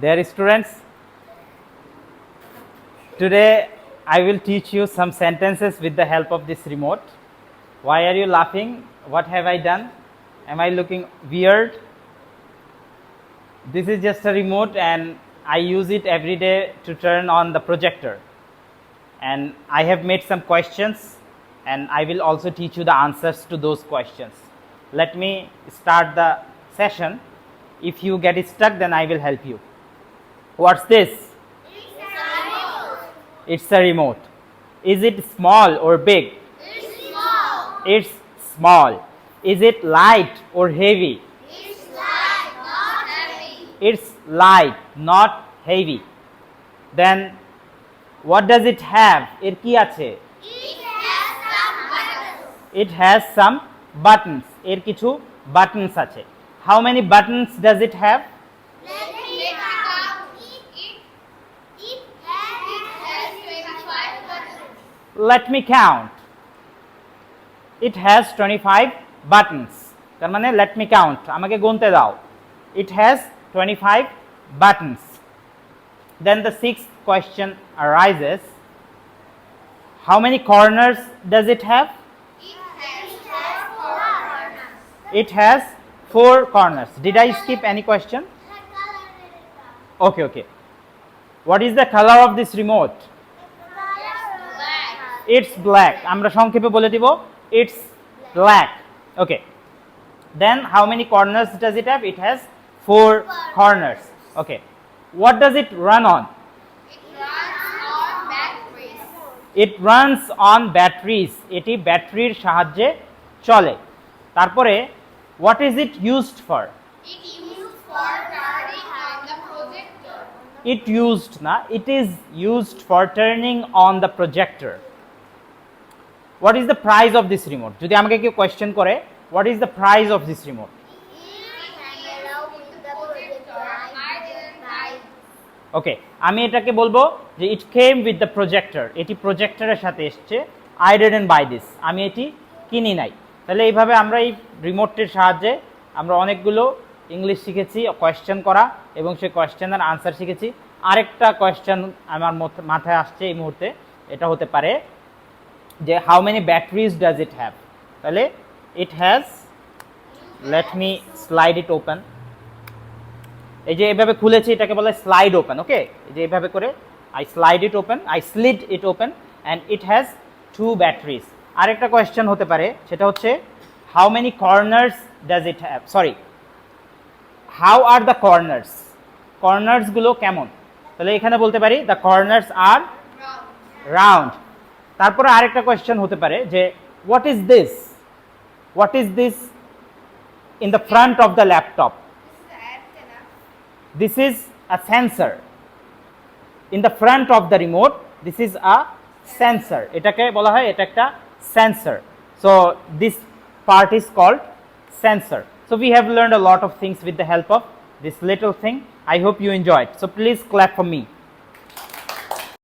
Dear students, today I will teach you some sentences with the help of this remote. Why are you laughing? What have I done? Am I looking weird? This is just a remote and I use it every day to turn on the projector. And I have made some questions and I will also teach you the answers to those questions. Let me start the session. If you get stuck, then I will help you. What's this? It's a remote. Is it small or big? It's small. It's small. Is it light or heavy? It's light, not heavy. It's light, not heavy. Then what does it have? এর কি আছে? It has some buttons. It has some buttons. এর কিছু buttons আছে. How many buttons does it have? Let me count. It has 25 buttons. তার মানে let me count. আমাকে গুনতে দাও. It has 25 buttons. Then the sixth question arises. How many corners does it have? It has, it has four corners. It has four corners. Did I skip any question? Okay, okay. What is the color of this remote? It's black. আমরা সংক্ষেপে বলে দিব it's black. Okay. Then how many corners does it have? It has four corners. Okay. What does it run on? It runs on batteries. It runs on batteries. এটি ব্যাটারির সাহায্যে চলে তারপরে what is it used for? It used for turning on the projector. It used না it is used for turning on the projector. What is the price of this remote? যদি আমাকে কেউ question করে what is the price of this remote okay আমি এটাকে বলব যে it came with the projector এটি প্রজেক্টরের সাথে এসছে। আই ডিডেন্ট বাই দিস আমি এটি কিনি নাই। তাহলে এইভাবে আমরা এই রিমোটটির সাহায্যে আমরা অনেকগুলো ইংলিশ শিখেছি কোয়েশ্চেন করা এবং সেই কোয়েশ্চেনের আনসার শিখেছি। আরেকটা কোয়েশ্চেন আমার মাথায় আসছে এই মুহূর্তে। এটা হতে পারে যে how many batteries does it have তাহলে it has let me slide it open এই যে এভাবে খুলেছি, এটাকে বলে স্লাইড ওপেন ওকে এই যে এভাবে করে I slide it open I slid it open and it has two batteries আরেকটা কোয়েশ্চেন হতে পারে, সেটা হচ্ছে how many corners does it have sorry how are the corners কর্নার্সগুলো কেমন? তাহলে এখানে বলতে পারি দ্য কর্নার্স আর রাউন্ড তারপরে আরেকটা কোয়েশ্চেন হতে পারে যে what is this what is this in the front of the laptop this is a sensor in the front of the remote this is a sensor এটাকে বলা হয় এটা একটা sensor so this part is called sensor so we have learned a lot of things with the help of this little thing i hope you enjoyed so please clap for me